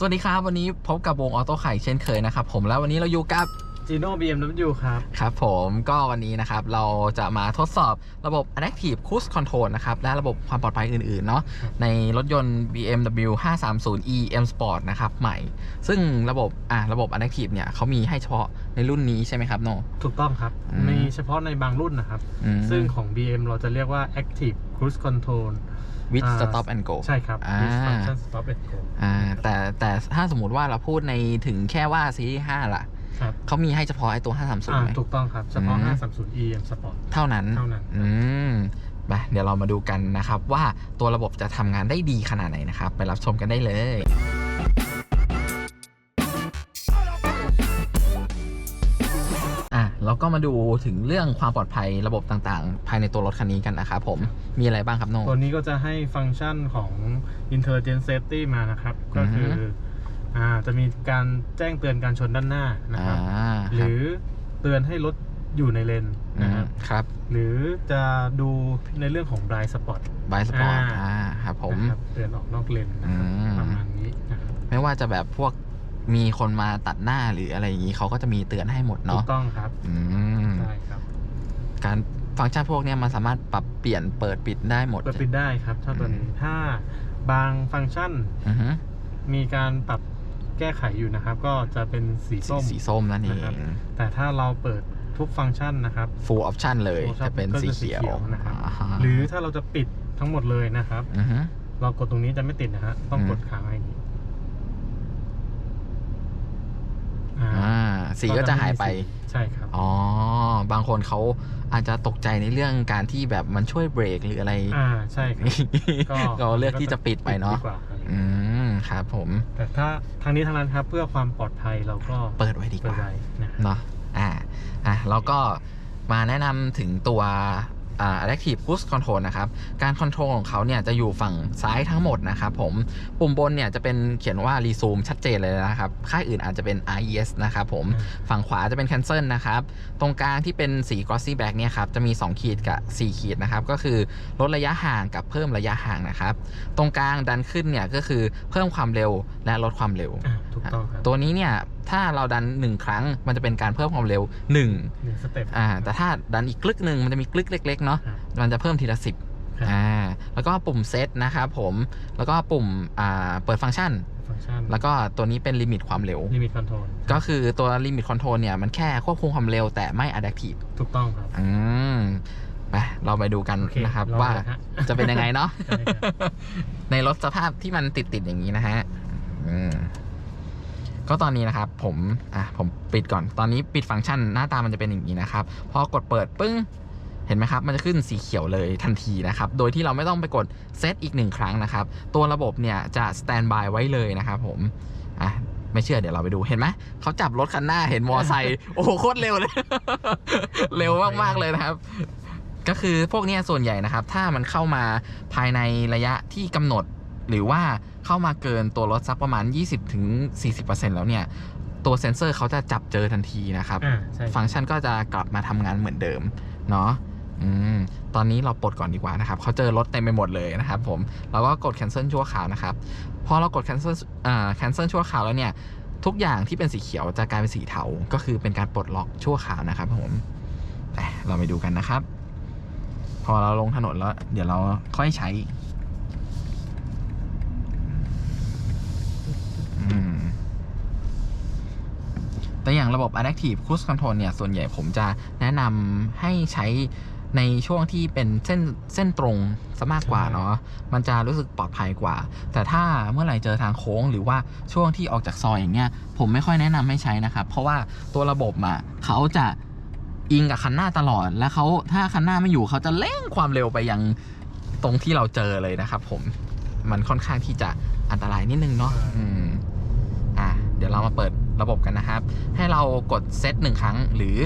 สวัสดีครับ วันนี้พบกับวงออโต้ไข่เช่นเคยนะครับผมแล้ววันนี้เราอยู่กับ จีโน่ BMW ครับ ครับผมก็วันนี้นะครับ เราจะมาทดสอบระบบ Adaptive Cruise Control นะครับ และระบบความปลอดภัยอื่น ๆ เนาะครับในรถยนต์ BMW 530e M Sport นะครับ ใหม่ ซึ่งระบบอะระบบ Adaptive เนี่ยเขามีให้เฉพาะในรุ่นนี้ใช่ไหมครับโนถูกต้องครับอืมมีเฉพาะในบางรุ่นนะครับอืมซึ่งของ BM เราจะเรียกว่า Active Cruise Control with อ่า stop and go ใช่ครับอ่า with Function Stop and Go อ่าแต่แต่ถ้าสมมุติว่าเราพูดในถึงแค่ว่าซีรีส์5ล่ะ ครับเขามีให้เฉพาะไอ้ตัวอ่า530ไหมถูกต้องครับเฉพาะ อืม 530e M Sport เท่านั้น เท่านั้น อืมไปเดี๋ยวเรามาดูกันนะครับ ว่าตัวระบบจะทำงานได้ดีขนาดไหนนะครับ ไปรับชมกันได้เลย อะเราก็มาดูถึงเรื่องความปลอดภัยระบบต่างๆ ภายในตัวรถคันนี้กันนะครับผม มีอะไรบ้างครับโนตัวนี้ก็จะให้ฟังก์ชันของ Intelligent Safety มานะครับ ก็คือออฮึ อ่าจะมีการแจ้งเตือนการชนด้านหน้านะอ่าครับหครือเตือนให้รถอยู่ในเลนอืนะคมรับครับ หรือจะดูในเรื่องของ blind spot บายสปอร์ตอ่าอ่าครับผมนะครับเตือนออกนอกเลนนะครับอืมประมาณนี้นะครับไม่ว่าจะแบบพวกมีคนมาตัดหน้าหรืออะไรอย่างนี้เขาก็จะมีเตือนให้หมดถูเนาะกต้องครับอืมได้ครับ การฟังก์ชันพวกเนี้ยมันสามารถปรับเปลี่ยนเปิดปิดได้หมดเปิดปิดได้ครับ ถ้าตัวนี้ถ้าบางฟังก์ชันอือฮึมีการปรับ แก้ไขอยู่นะครับ ก็จะเป็นสีสีส้มสีส้มนั่นเอนะครังบแต่ถ้าเราเปิดทุกฟังก์ชันนะครับ full option เลยโอ้ชอบจะเป็นก็สีเขียวนะครับอ่าฮะหรือถ้าเราจะปิดทั้งหมดเลยนะครับอือฮึเรากดตรงนี้จะไม่ติดนะฮะต้องอืมกดค้างไว้อย่างนี้อ่าอ่าสีก็จะหายไปใช่ครับอ๋อบางคนเขาอาจจะตกใจในเรื่องการที่แบบมันช่วยเบรกหรืออะไรอ่าใช่ครับก็ก็เลือกที่จะปิดไปเนาะดีกว่าครับอืม ครับผม แต่ถ้าทางนี้ทางนั้นครับเพื่อความปลอดภัยเราก็เปิดไว้ดีกเปิดว่าไว้นะครับเนาะอ่าอะเราก็มาแนะนำถึงตัวอ่า Adaptive Cruise Control นะครับ การคอนโทรลของเขาเนี่ยจะอยู่ฝั่งซ้ายทั้งหมดนะครับผม ปุ่มบนเนี่ยจะเป็นเขียนว่า Resume ชัดเจนเลยนะครับ ค่ายอื่นอาจจะเป็น RES นะครับผม ฝั่งขวาจะเป็น cancel นะครับ ตรงกลางที่เป็นสี glossy black เนี่ยครับ จะมี 2 ขีดกับ 4 ขีดนะครับ ก็คือลดระยะห่างกับเพิ่มระยะห่างนะครับ ตรงกลางดันขึ้นเนี่ยก็คือเพิ่มความเร็วและลดความเร็วอ่าถูกต้องครับตัวนี้เนี่ย ถ้าเราดัน 1 ครั้งมันจะเป็นการเพิ่มความเร็ว1หนึ่งสเต็ปอ่าแต่ถ้าดันอีกกลึกหนึ่งมันจะมีกลึกเล็กๆเนาะครับมันจะเพิ่มทีละ 10ครับอ่าแล้วก็ปุ่มเซตนะครับผมแล้วก็ปุ่มอ่าเปิดฟังก์ชันฟังก์ชัน แล้วก็ตัวนี้เป็นลิมิตความเร็วลิมิตคอนโทรลก็คือตัวลิมิตคอนโทรลเนี่ยมันแค่ควบคุมความเร็วแต่ไม่ adaptive ถูกต้องครับอืมไปเราไปดูกันโอเคนะครับลองว่าเลยฮะจะเป็นยังไงเนาะได้ครับในรถสภาพที่มันติดติดๆอย่างนี้นะฮะอืม ก็ตอนนี้นะครับผมอะผมปิดก่อนตอนนี้ปิดฟังก์ชันหน้าตามันจะเป็นอย่างนี้นะครับพอกดเปิดปึ้งเห็นไหมครับ มันจะขึ้นสีเขียวเลยทันทีนะครับ โดยที่เราไม่ต้องไปกดเซตอีกหนึ่งครั้งนะครับ ตัวระบบเนี่ยจะสแตนบายไว้เลยนะครับผม อะ ไม่เชื่อเดี๋ยวเราไปดู เห็นไหม เขาจับรถคันหน้าเห็นมอไซค์ โอ้โห โคตรเร็วเลย เร็วมากๆเลยนะครับก็คือพวกเนี้ยส่วนใหญ่นะครับ ถ้ามันเข้ามาภายในระยะที่กำหนดหรือว่า เข้ามาเกินตัวรถสักประมาณ 20-40%แล้วเนี่ยตัวเซ็นเซอร์เขาจะจับเจอทันทีนะครับอ่าใช่ฟังก์ชันก็จะกลับมาทำงานเหมือนเดิมเนาะอืมตอนนี้เราปลดก่อนดีกว่านะครับเขาเจอรถเต็มไปหมดเลยนะครับผมเราก็กด cancel ชั่วคราวนะครับพอเรากด cancel อ่า cancel ชั่วคราวแล้วเนี่ย ทุกอย่างที่เป็นสีเขียวจะกลายเป็นสีเทา ก็คือเป็นการปลดล็อกชั่วคราวนะครับผมไปเราไปดูกันนะครับ พอเราลงถนนแล้ว เดี๋ยวเราค่อยใช้ ระบบ Adaptive Cruise Control เนี่ย ส่วนใหญ่ผมจะแนะนำให้ใช้ในช่วงที่เป็นเส้นเส้นตรงซะมากกว่าเนาะ มันจะรู้สึกปลอดภัยกว่า แต่ถ้าเมื่อไหร่เจอทางโค้งหรือว่าช่วงที่ออกจากซอยอย่างเงี้ย ผมไม่ค่อยแนะนำให้ใช้นะครับ เพราะว่าตัวระบบอะเขาจะอิงกับคันหน้าตลอด แล้วเขาถ้าคันหน้าไม่อยู่เขาจะเร่งความเร็วไปยังตรงที่เราเจอเลยนะครับผม มันค่อนข้างที่จะอันตรายนิดนึงเนาะ อืม อะ เดี๋ยวเรามาเปิด ระบบกันนะครับ ให้เรากดเซตหนึ่งครั้ง หรือ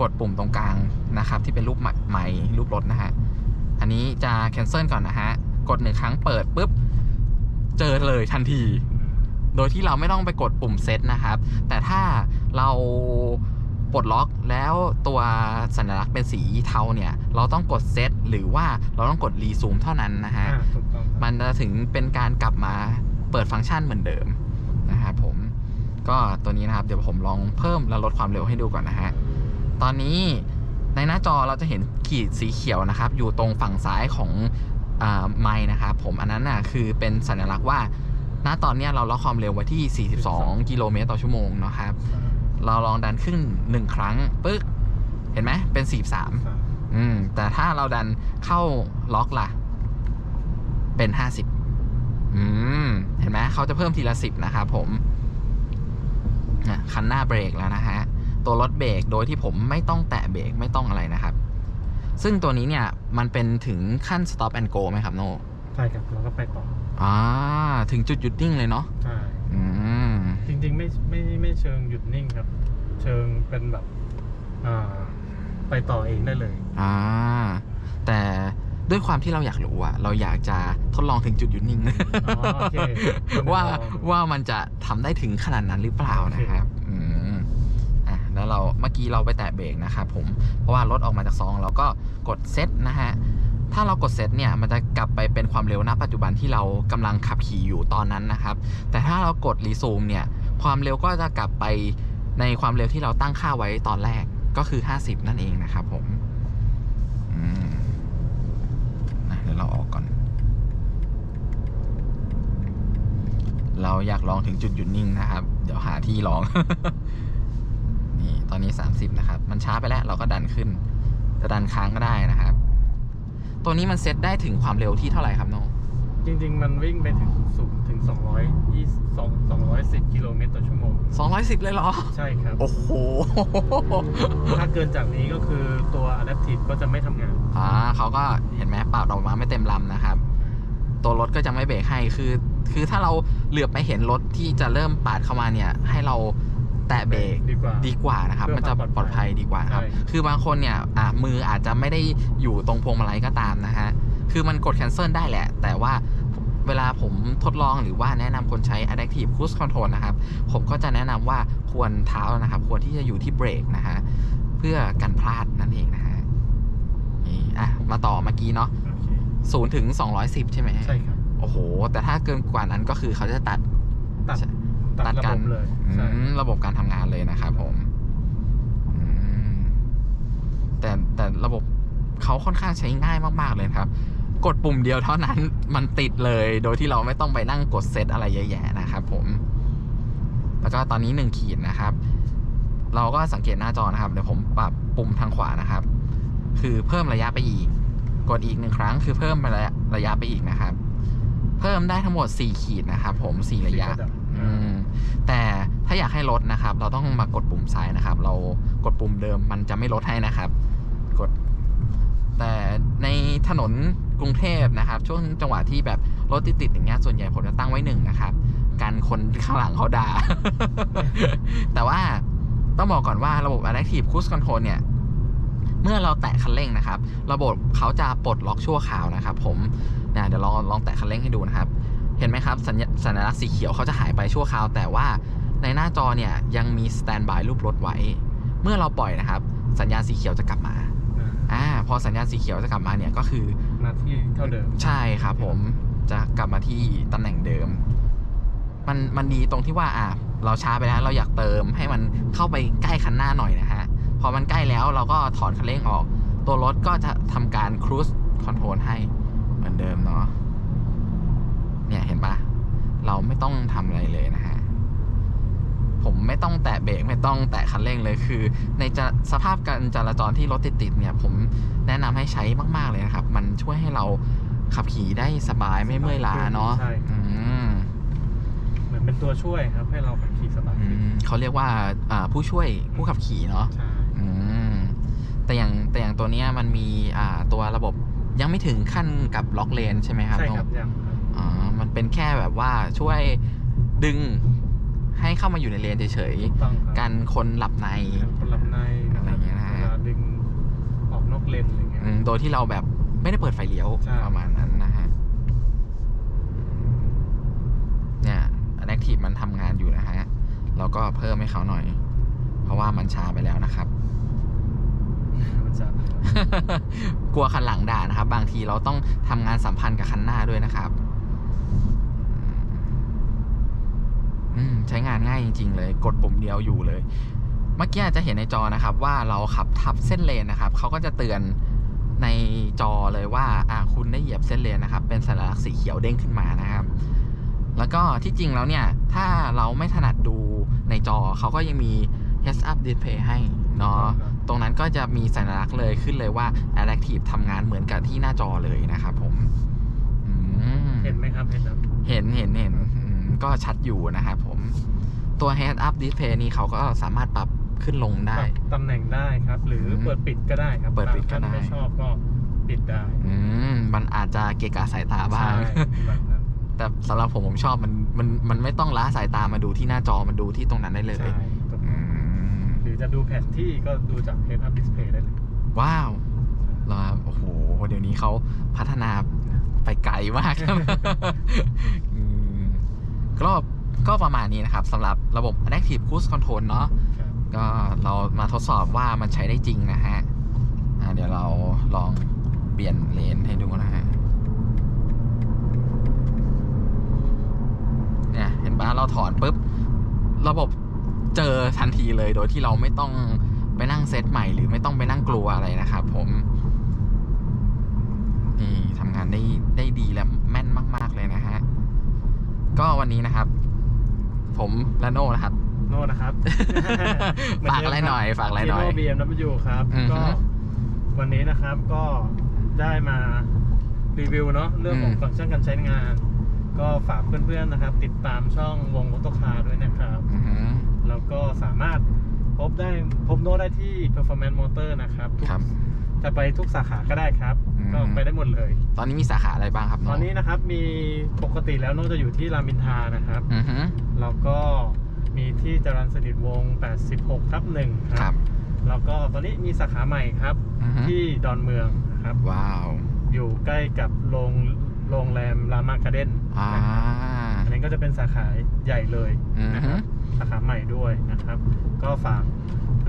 กดปุ่มตรงกลางนะครับ ที่เป็นรูปใหม่รูปรถนะฮะอันนี้จะ cancel ก่อนนะฮะกดหนึ่งครั้งเปิดปุ๊บเจอเลยทันที โดยที่เราไม่ต้องไปกดปุ่มเซตนะครับ แต่ถ้าเราปลดล็อกแล้วตัวสัญลักษณ์เป็นสีเทาเนี่ย เราต้องกดเซตหรือว่าเราต้องกดรีซูมเท่านั้นนะฮะอ่าถูกต้องครับมันจะถึงเป็นการกลับมาเปิดฟังก์ชันเหมือนเดิมนะฮะ ก็ตัวนี้นะครับ เดี๋ยวผมลองเพิ่มและลดความเร็วให้ดูก่อนนะฮะ ตอนนี้ในหน้าจอเราจะเห็นขีดสีเขียวนะครับ อยู่ตรงฝั่งซ้ายของไม้นะครับผมอันนั้นน่ะคือเป็นสัญลักษณ์ว่าณตอนนี้เราล็อกความเร็วไว้ที่ 42 กิโลเมตรต่อชั่วโมงนะครับ เราลองดันขึ้น 1 ครั้งปึ๊กเห็นไหมเป็น 43อืมแต่ถ้าเราดันเข้าล็อกล่ะ เป็น 50อืมเห็นไหมเขาจะเพิ่มทีละ 10 นะครับผม อะคันหน้าเบรกแล้วนะฮะตัวรถเบรกโดยที่ผมไม่ต้องแตะเบรกไม่ต้องอะไรนะครับ ซึ่งตัวนี้เนี่ยมันเป็นถึงขั้น stop and go ไหมครับโนใช่ครับเราก็ไปต่ออ่าถึงจุดหยุดนิ่งเลยเนาะใช่อืมจริงๆไม่ไม่ไม่เชิงหยุดนิ่งครับ เชิงเป็นแบบอ่าไปต่อเองได้เลย อ่า แต่ ด้วยความที่เราอยากรู้อะเราอยากจะทดลองถึงจุดหยุดนิ่งอ๋อโอเคว่าลองดูว่ามันจะทำได้ถึงขนาดนั้นหรือเปล่านะครับอืมอะแล้วเราเมื่อกี้เราไปแตะเบรกนะครับผมเพราะว่ารถออกมาจากซองเราก็กดเซตนะฮะถ้าเรากดเซตเนี่ยมันจะกลับไปเป็นความเร็วณปัจจุบันที่เรากำลังขับขี่อยู่ตอนนั้นนะครับ แต่ถ้าเรากดรีซูมเนี่ยความเร็วก็จะกลับไปในความเร็วที่เราตั้งค่าไว้ตอนแรกก็คือ 50 นั่นเองนะครับผม อืมนะเดี๋ยวเราออกก่อน เราอยากลองถึงจุดหยุดนิ่งนะครับ เดี๋ยวหาที่ลอง นี่ตอนนี้ 30 นะครับ มันช้าไปแล้วเราก็ดันขึ้น จะดันค้างก็ได้นะครับ ตัวนี้มันเซตได้ถึงความเร็วที่เท่าไหร่ครับน้อง จริง ๆ มันวิ่งไปถึงสูงถึง220 210กิโลเมตรต่อชั่วโมง 210 เลยเหรอ ใช่ครับ โอ้โห ถ้าเกินจากนี้ก็คือตัว Adaptive ก็จะไม่ทำงาน อ่าเขาก็เห็นไหมปรับออกมาไม่เต็มลำนะครับ ตัวรถก็จะไม่เบรกให้คือ คือถ้าเราเหลือบไปเห็นรถที่จะเริ่มปาดเข้ามาเนี่ย ให้เราแตะเบรกดีกว่าดีกว่านะครับ เพื่อมันจะความปปลลออดดภัภัยยดีกว่าครับ ใช่ คือบางคนเนี่ยอะมืออาจจะไม่ได้อยู่ตรงพวงมาลัยก็ตามนะฮะ คือมันกด cancel ได้แหละ แต่ว่า เวลาผมทดลองหรือว่าแนะนำคนใช้ adaptive cruise control นะครับ ผมก็จะแนะนำว่าควรเท้านะครับ ควรที่จะอยู่ที่เบรกนะฮะเพื่อกันพลาดนั่นเองนะฮะนี่อะมาต่อเมื่อกี้เนาะโอเคศูนย์ถึงสองร้อยสิบใช่ไหมใช่ครับโอ้โห แต่ถ้าเกินกว่านั้นก็คือเขาจะตัดตัดใช่ตัดตัดระกับนบเลยอืใช่มระบบการทำงานเลยนะครับผมอืมแต่แต่ระบบเขาค่อนข้างใช้ง่ายมาก ๆ เลยนะครับ กดปุ่มเดียวเท่านั้นมันติดเลยโดยที่เราไม่ต้องไปนั่งกดเซตอะไรเยอะแยะนะครับผม แล้วก็ตอนนี้หนึ่งขีดนะครับ เราก็สังเกตหน้าจอนะครับ เดี๋ยวผมปรับปุ่มทางขวานะครับ คือเพิ่มระยะไปอีก กดอีกหนึ่งครั้ง คือเพิ่มระยะระยะไปอีกนะครับ เพิ่มได้ทั้งหมด 4 ขีดนะครับ ผม4ระยะสี่ระดับอืมแต่ถ้าอยากให้ลดนะครับ เราต้องมากดปุ่มซ้ายนะครับ เรากดปุ่มเดิมมันจะไม่ลดให้นะครับ กด แต่ใน ถนนกรุงเทพนะครับ ช่วงจังหวะที่แบบรถติดๆอย่างเงี้ยส่วนใหญ่ผมจะตั้งไว้หนึ่งนะครับกันคนข้างหลังเขาด่า แต่ว่าต้องบอกก่อนว่าระบบ Adaptive Cruise Control เนี่ย เมื่อเราแตะคันเร่งนะครับ ระบบเขาจะปลดล็อกชั่วคราวนะครับ ผมนะเดี๋ยวลองลองแตะคันเร่งให้ดูนะครับ เห็นไหมครับสัญสัญลักษณ์สีเขียวเขาจะหายไปชั่วคราว แต่ว่าในหน้าจอเนี่ยยังมีสแตนบายรูปรถไว้ เมื่อเราปล่อยนะครับ สัญญาณสีเขียวจะกลับมา อ่าอ่าพอสัญญาณสีเขียวจะกลับมาเนี่ยก็คือหน้าที่เท่าเดิม ใช่ครับผมจะกลับมาที่ตำแหน่งเดิม มันมันดีตรงที่ว่าอะเราช้าไปแล้วเราอยากเติมให้มันเข้าไปใกล้คันหน้าหน่อยนะฮะพอมันใกล้แล้วเราก็ถอนคันเร่งออก ตัวรถก็จะทำการครู i คอนโทรลให้เหมือนเดิมเนาะเนี่ยเห็นปะเราไม่ต้องทำอะไรเลยนะฮะ ผมไม่ต้องแตะเบรกไม่ต้องแตะคันเร่งเลยคือ ในจะสภาพการจราจรที่รถติดๆเนี่ย ผมแนะนำให้ใช้มากๆเลยนะครับ มันช่วยให้เราขับขี่ได้สบายไม่เมื่อยล้าเนาะใช่ครับอืมเหมือนเป็นตัวช่วยครับ ให้เราขับขี่สบายอืขึ้นมเขาเรียกว่าอ่าผู้ช่วยผู้ขับขี่เนาะใช่อืมแต่อย่างแต่อย่างตัวเนี้ยมันมีอ่าตัวระบบยังไม่ถึงขั้นกับล็อกเลนใช่ไหมครับใช่ครับโน้ยังครับอ๋อมันเป็นแค่แบบว่าช่วยดึง ให้เข้ามาอยู่ในเลนเฉยถูกต้องครับๆ กันคนหลับใน การคนหลับในนะคอะไรรับอย่างเงี้ยนะฮะ เวลาดึงออกนอกเลนอะไรเงี้ย อืมโดยที่เราแบบไม่ได้เปิดไฟเลี้ยวใช่ ประมาณนั้นนะฮะ เนี่ยอ d แ c ทีฟมันทำงานอยู่นะฮะ เราก็เพิ่มให้เขาหน่อย เพราะว่ามันช้าไปแล้วนะครับ มันจะกลัวคันหลังด่านะครับ บางทีเราต้องทำงานสัมพันธ์กับคันหน้าด้วยนะครับ อื อืม ใช้งานง่ายจริง ๆ เลย กดปุ่มเดียวอยู่เลย เมื่อกี้อาจจะเห็นในจอนะครับ ว่าเราขับทับเส้นเลนนะครับเขาก็จะเตือนในจอเลยว่าอ่าคุณได้เหยียบเส้นเลนนะครับ เป็นสัญลักษณ์สีเขียวเด้งขึ้นมานะครับ แล้วก็ที่จริงแล้วเนี่ย ถ้าเราไม่ถนัดดูในจอเขาก็ยังมี heads up display ให้เนาะครับตรงนั้นก็จะมีสัญลักษณ์เลยขึ้นเลยว่า adaptive ทำงานเหมือนกับที่หน้าจอเลยนะครับผมอืมเห็นไหมครับเห็นครับ เห็นเห็นเห็นอืม ก็ชัดอยู่นะครับผมตัว head up display นี้เขาก็สามารถปรับขึ้นลงปได้รับตำแหน่งได้ครับ หรืออมเปิดปิดก็ได้ครับเปิดปิดก็ได้ ถ้าไม่ชอบก็ปิดได้อืมมันอาจจะเกะกะสายตาบ้าง ใช่แบบนั้นแต่สำหรับผมผมชอบมันมันมันไม่ต้องล้าสายตามาดูที่หน้าจอมันดูที่ตรงนั้นได้เลย ใช่ถูกอืม หรือจะดูแผนที่ก็ดูจาก head up display ได้เลย ว้าวเหรอครับโอ้โห เดี๋ยวนี้เขาพัฒนาไปไกลมากครับอืม ก็ก็ประมาณนี้นะครับสำหรับระบบ Adaptive Cruise Control เนาะครับก็เรามาทดสอบว่ามันใช้ได้จริงนะฮะอ่าเดี๋ยวเราลองเปลี่ยนเลนให้ดูนะฮะเนี่ยเห็นปะเราถอนปุ๊บ ระบบเจอทันทีเลยโดยที่เราไม่ต้องไปนั่งเซตใหม่หรือไม่ต้องไปนั่งกลัวอะไรนะครับผม นี่ทำงานได้ได้ดีและแม่นมาก ๆ เลยนะฮะ ก็วันนี้นะครับ ผมและโน่นะครับ โน่นะครับ ฝากอะไรหน่อย ฝากอะไรหน่อยบีเอ็มดับยูครับอือฮึก็วันนี้นะครับก็ได้มารีวิวเนาะเรื่องของอืมฟังก์ชันการใช้งาน ก็ฝากเพื่อนๆนะครับ ติดตามช่องวงรถตคาด้วยนะครับอือหือแล้วก็สามารถพบได้พบโน้ตได้ที่ Performance Motor นะครับทุกครับ จะไปทุกสาขาก็ได้ครับ อืม ก็ไปได้หมดเลยตตอนนี้มีสาขาอะไรบ้างครับตโน่อนนี้นะครับมีปกติแล้วโน้ตจะอยู่ที่รามอินทรานะครับ อือหือแล้วก็มีที่จรัญสนิทวงศ์86ทับหนึ่งคครัรับ บแล้วก็ตอนนี้มีสาขาใหม่ครับ อือหือที่ดอนเมืองนะครับ ว้าวอยู่ใกล้กับโรงโรงแรมรามาการ์เด้นอ่านะครับอันนี้ก็จะเป็นสาขาใหญ่เลยนะครับอือฮึสาขาใหม่ด้วยนะครับ ก็ฝาก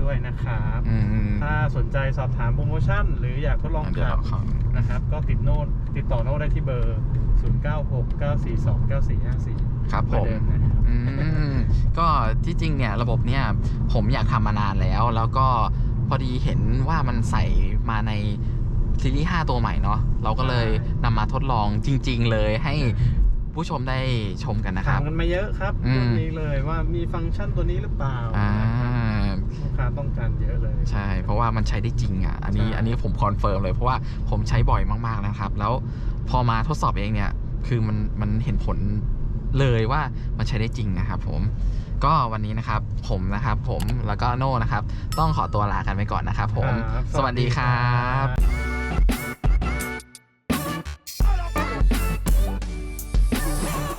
ด้วยนะครับ อืมถ้าสนใจสอบถามโปรโมชั่น หรืออยากทดลองเดี๋ยวขับเราขอนะครับ ก็ติดโน้ตติดต่อโน้ตได้ที่เบอร์ 0969429454ครับเหผมือนม เดิมนะครับ อืมก็ที่จริงเนี่ยระบบเนี่ยผมอยากทำมานานแล้ว แล้วก็พอดีเห็นว่ามันใส่มาในซีรีส์5ตัวใหม่เนาะเราก็เลยนำมาทดลองจริง ๆ เลยให้ผู้ชมได้ชมกันนะคถารัมบ กันมาเยอะครับอืมตัวนี้เลยว่ามีฟังก์ชันตัวนี้หรือเปล่าอ่า ใช่ เพราะว่ามันใช้ได้จริงอะ อันนี้ ใช่ อันนี้ผมคอนเฟิร์มเลย เพราะว่าผมใช้บ่อยมากๆนะครับ แล้วพอมาทดสอบเองเนี่ย คือมัน มันเห็นผลเลยว่ามันใช้ได้จริงนะครับผม ก็วันนี้นะครับ ผมนะครับ ผม แล้วก็โน่นะครับ ต้องขอตัวลากันไปก่อนนะครับผม ครับ สวัสดีครับ